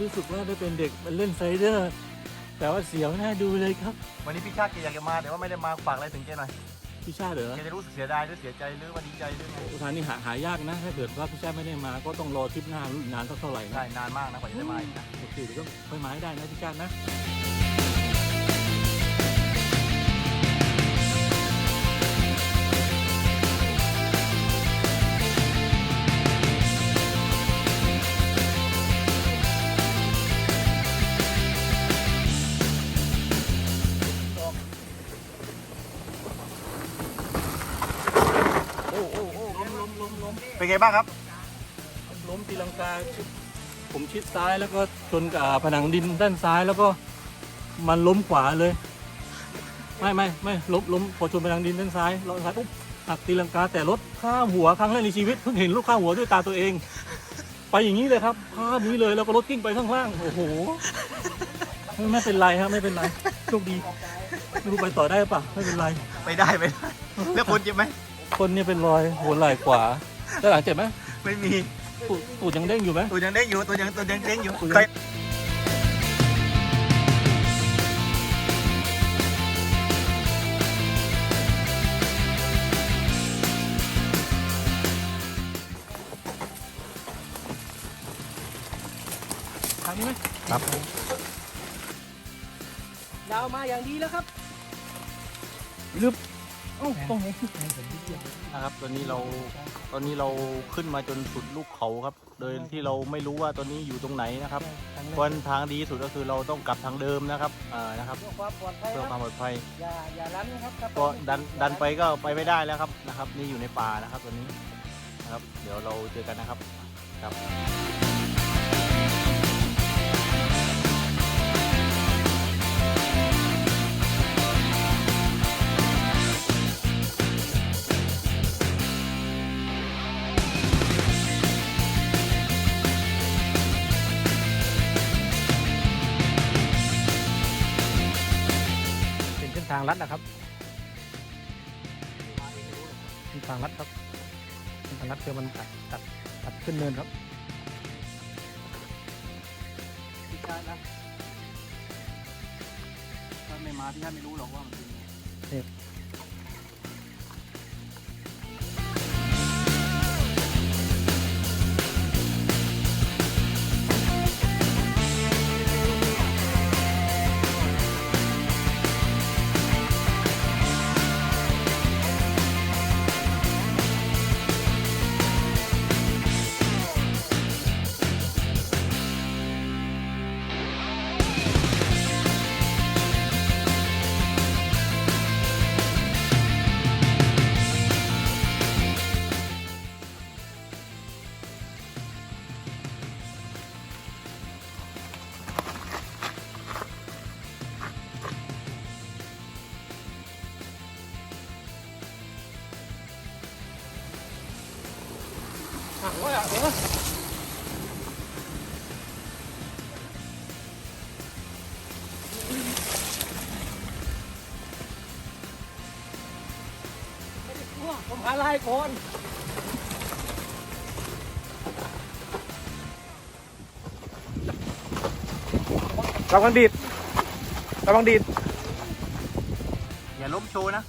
รู้สึกว่าได้เป็นเด็กมาเล่นไซเดอร์ แต่ว่าเสียวน่าดูเลยครับวันนี้พี่ชาติแกอยากจะมาแต่ว่าไม่ได้มาฝากอะไรถึงแกหน่อยพี่ชาติเหรอแกจะรู้สึกเสียดายหรือเสียใจหรือว่าดีใจหรือไงอุทานนี่หาหายากนะ ถ้าเกิดว่าพี่ชาติไม่ได้มาก็ต้องรอทริปหน้ารู้อีกนานสักเท่าไหร่นะใช่นานมากนะกว่าจะได้มาอีกนะโอเคเดี๋ยวต้องค่อยมาให้ได้นะพี่ชาตินะ เป็นไงบ้างครับ ล้มตีลังกาชิดผมชิดซ้ายแล้วก็ชนกับผนังดินด้านซ้ายแล้วก็มันล้มขวาเลย ไม่ไม่ไม่ล้มล้มพอชนผนังดินด้านซ้ายเราซ้ายปุ๊บหักตีลังกาแต่รถข้ามหัวครั้งแรกในชีวิตเพิ่งเห็นรถข้ามหัวด้วยตาตัวเอง ไปอย่างนี้เลยครับภาพนี้เลยแล้วก็รถกิ้งไปข้างล่างโอ้โหไม่ไม่เป็นไรครับไม่เป็นไรโชคดีไม่รู้ไปต่อได้ปะไม่เป็นไรไปได้ไปได้ แล้วคนเจ็บไหม คนเนี่ยเป็นรอยหัวไหล่ขวา ด้านหลังเจ็บไหมไม่มีตูดตูดยังเด้งอยู่ไหมตัวยังเด้งอยู่ตัวยังตัวยังเด้งอยู่ตัวยังเคยทางนี้ไหมครับดาวมาอย่างดีแล้วครับลึบ เอ้าตรงไหนนะครับตอนนี้เราตอนนี้เราขึ้นมาจนสุดลูกเขาครับ โดยที่เราไม่รู้ว่าตอนนี้อยู่ตรงไหนนะครับวันทางดีที่สุดก็คือเราต้องกลับทางเดิมนะครับอ่านะครับเพื่อความปลอดภัยเพื่อคความรับปลอดภัยอย่าอย่าลั้นนะครับครับก็ดันดันไปก็ไปไม่ได้แล้วครับนะครับ นี่อยู่ในป่านะครับตอนนี้นะครับ เดี๋ยวเราเจอกันนะครับครับ นเส้นทางลัดนะครับเส้นทางลัดครับเส้นทางลัดเพื่อมันตัดตัดตัดขึ้นเนินครับพี่ชาตินะถ้าไม่มาพี่ชาติไม่รู้หรอกว่ามันเป็นยัง ไงหักว่าเออผมหาลายคนระวังดีดระวังดีดอย่าล้มโชว์นะ